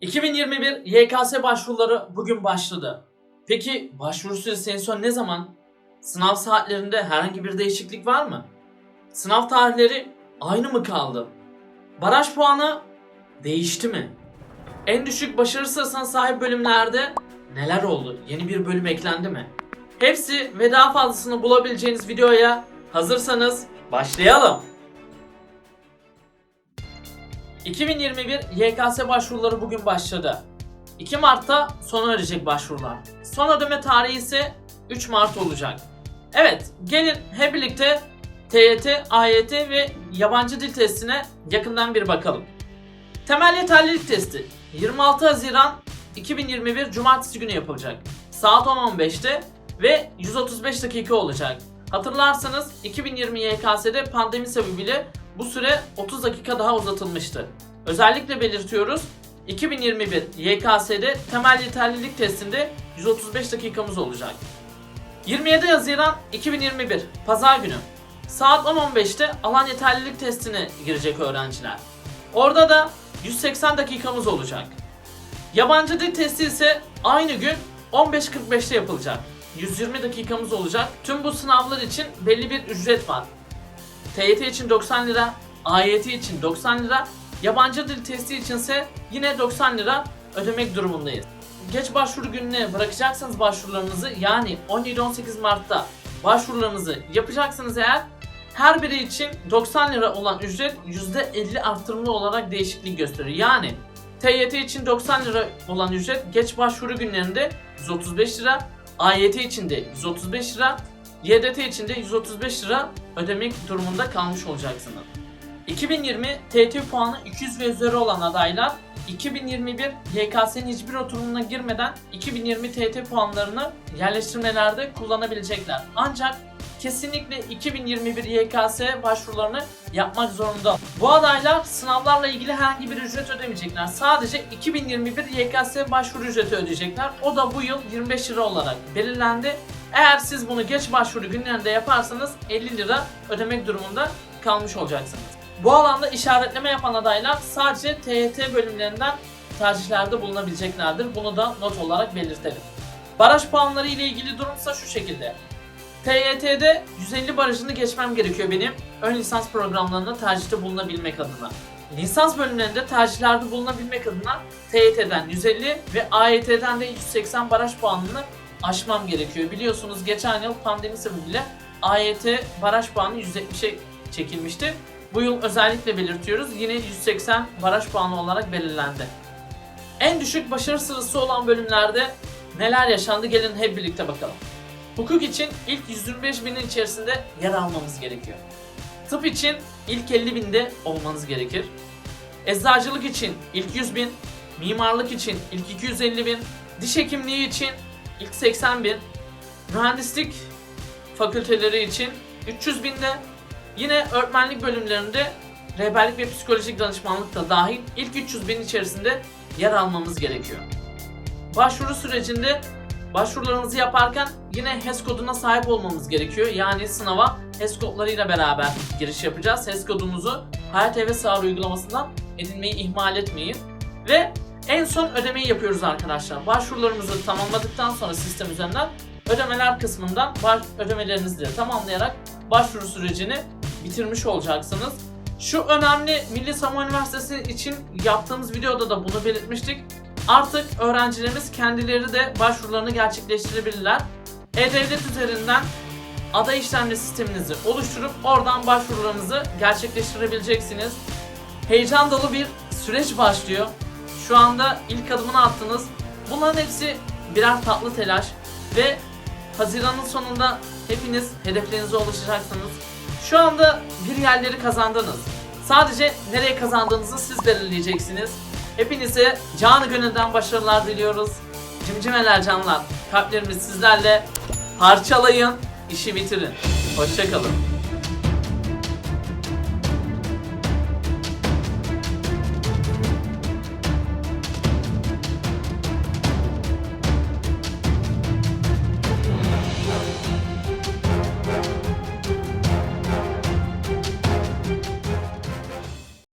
2021 YKS başvuruları bugün başladı. Peki başvuru süresi en son ne zaman? Sınav saatlerinde herhangi bir değişiklik var mı? Sınav tarihleri aynı mı kaldı? Baraj puanı değişti mi? En düşük başarı sırasına sahip bölümlerde neler oldu? Yeni bir bölüm eklendi mi? Hepsi ve daha fazlasını bulabileceğiniz videoya hazırsanız başlayalım. 2021 YKS başvuruları bugün başladı. 2 Mart'ta sona erecek başvurular. Son ödeme tarihi ise 3 Mart olacak. Evet, gelin hep birlikte TYT, AYT ve yabancı dil testine yakından bir bakalım. Temel yeterlilik testi 26 Haziran 2021 Cumartesi günü yapılacak. Saat 10.15'te ve 135 dakika olacak. Hatırlarsanız 2020 YKS'de pandemi sebebiyle bu süre 30 dakika daha uzatılmıştı. Özellikle belirtiyoruz 2021 YKS'de temel yeterlilik testinde 135 dakikamız olacak. 27 Haziran 2021 Pazar günü saat 10.15'te alan yeterlilik testine girecek öğrenciler. Orada da 180 dakikamız olacak. Yabancı dil testi ise aynı gün 15.45'te yapılacak. 120 dakikamız olacak. Tüm bu sınavlar için belli bir ücret var. TYT için 90 lira, AYT için 90 lira, yabancı dil testi içinse yine 90 lira ödemek durumundayız. Geç başvuru gününe bırakacaksanız başvurularınızı yani 17-18 Mart'ta başvurularınızı yapacaksınız eğer her biri için 90 lira olan ücret %50 artırımlı olarak değişiklik gösteriyor. Yani TYT için 90 lira olan ücret geç başvuru günlerinde 135 lira, AYT için de 135 lira, YDT için de 135 lira ödemek durumunda kalmış olacaksınız. 2020 TYT puanı 200 ve üzeri olan adaylar 2021 YKS'nin hiçbir oturumuna girmeden 2020 TYT puanlarını yerleştirmelerde kullanabilecekler. Ancak kesinlikle 2021 YKS başvurularını yapmak zorunda. Bu adaylar sınavlarla ilgili herhangi bir ücret ödemeyecekler. Sadece 2021 YKS başvuru ücreti ödeyecekler. O da bu yıl 25 lira olarak belirlendi. Eğer siz bunu geç başvuru günlerinde yaparsanız 50 lira ödemek durumunda kalmış olacaksınız. Bu alanda işaretleme yapan adaylar sadece TYT bölümlerinden tercihlerde bulunabileceklerdir. Bunu da not olarak belirtelim. Baraj puanları ile ilgili durumsa şu şekilde. TYT'de 150 barajını geçmem gerekiyor benim ön lisans programlarına tercihte bulunabilmek adına. Lisans bölümlerinde tercihlerde bulunabilmek adına TYT'den 150 ve AYT'den de 180 baraj puanını aşmam gerekiyor. Biliyorsunuz geçen yıl pandemi sebebiyle AYT baraj puanı 170'e çekilmişti. Bu yıl özellikle belirtiyoruz. Yine 180 baraj puanı olarak belirlendi. En düşük başarı sırası olan bölümlerde neler yaşandı gelin hep birlikte bakalım. Hukuk için ilk 125 binin içerisinde yer almamız gerekiyor. Tıp için ilk 50 binde olmanız gerekir. Eczacılık için ilk 100 bin, mimarlık için ilk 250 bin, diş hekimliği için ilk 80 bin, mühendislik fakülteleri için 300 binde, yine öğretmenlik bölümlerinde rehberlik ve psikolojik danışmanlık da dahil ilk 300 bin içerisinde yer almamız gerekiyor. Başvuru sürecinde başvurularımızı yaparken yine HES koduna sahip olmamız gerekiyor. Yani sınava HES kodlarıyla beraber giriş yapacağız. HES kodumuzu Hayat TV Sağır uygulamasından edinmeyi ihmal etmeyin. Ve en son ödemeyi yapıyoruz arkadaşlar. Başvurularımızı tamamladıktan sonra sistem üzerinden ödemeler kısmından ödemelerinizi de tamamlayarak başvuru sürecini bitirmiş olacaksınız. Şu önemli Milli Savunma Üniversitesi için yaptığımız videoda da bunu belirtmiştik. Artık öğrencilerimiz kendileri de başvurularını gerçekleştirebilirler. E-Devlet üzerinden aday işlemci sisteminizi oluşturup oradan başvurularınızı gerçekleştirebileceksiniz. Heyecan dolu bir süreç başlıyor. Şu anda ilk adımını attınız. Bunların hepsi birer tatlı telaş ve Haziran'ın sonunda hepiniz hedeflerinize ulaşacaksınız. Şu anda bir yerleri kazandınız. Sadece nereye kazandığınızı siz belirleyeceksiniz. Hepinize canı gönülden başarılar diliyoruz. Cimcimeler canlar, kalplerimiz sizlerle. Parçalayın, işi bitirin. Hoşçakalın.